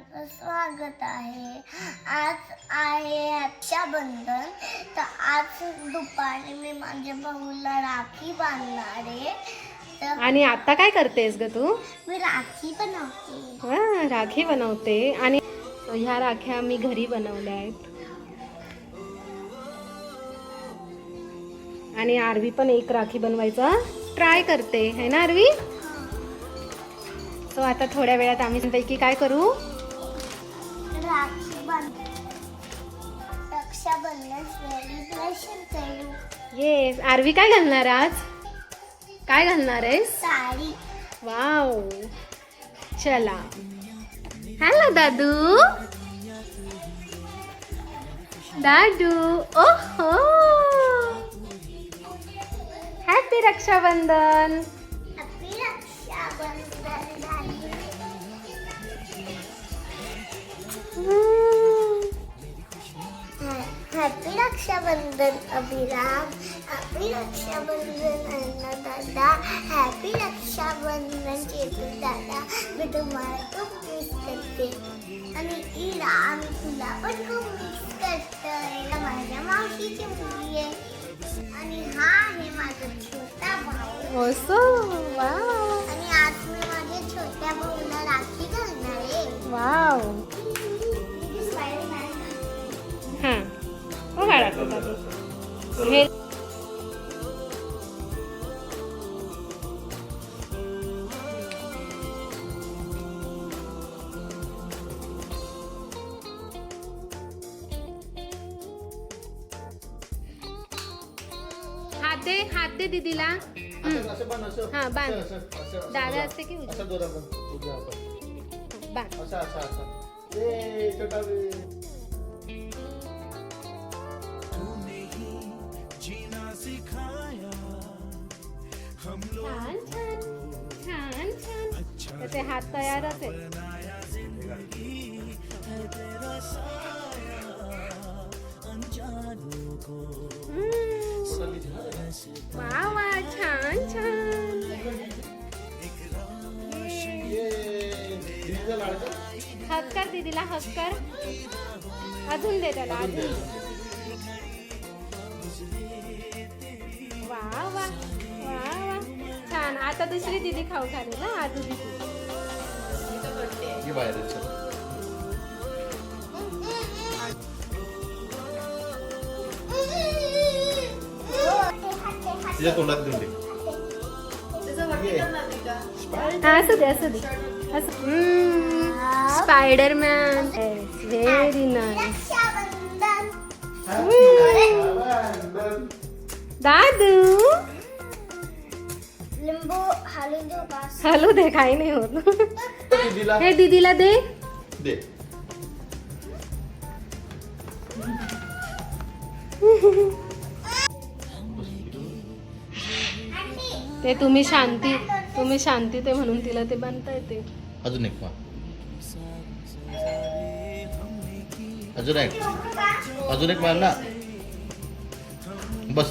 सर्वांचं स्वागत आहे. आज आहे रक्षाबंधन तर आज दुपारी मी माझ्या भाऊला राखी बांधणार आहे. तर आणि आता काय करतेस ग तू? मी राखी बनवते. हा, राखी बनवते. आणि ह्या राख्या मी घरी बनवल्या आहेत. आणि आरवी पण एक राखी बनवायचा ट्राय करते. है ना आरवी? सो आता थोड्या वेळात आम्ही पैकी काय करू? राखी बांध रक्षाबंधन सेलिब्रेशन करू येस आरवी काय घालणार आज? काय घालणार आहेस? साडी. वाव चला. हॅलो दादू. दादू ओहो. हॅपी रक्षाबंधन. रक्षाबंधन अभिराम हॅपी रक्षाबंधन अण्णा दादा हॅपी रक्षाबंधन चेतू दादा मी तुम्हाला खूप मिस करते. आणि इरा आम्ही तुला पण खूप मिस करतोय. माझ्या मावशीची मुलगी आहे. आणि हा आहे माझा छोटा भाऊ. आणि आज मी माझ्या छोट्या भाऊला राखी घालणार आहे. वाव दादू हे हात दे हात दे दीदीला हम्म. असं छान छान. छान छान त्याचे हात तयारच आहेत. हम्म. वा वा छान छान. हक कर दीदीला हक कर. अजून दे त्याला अजून वा वा आता दुसरी दीदी खाऊ खाली ना आजू दीदी. ये बाहेर आहे, चल. तिच्या तोंडात देऊन दे. ये. असू दे असू दे. असं स्पायडरमॅन व्हेरी नाईस रक्षाबंधन दादू. लिंबू हालून देऊ का हॅलो दे काही नाही होत. दीदीला. हे दीदीला दे. दे. ते तुम्ही शांती तुम्ही शांती ते म्हणून तिला ते बांधता येते. अजून एक अजून एक. अजून एक मार ना बस.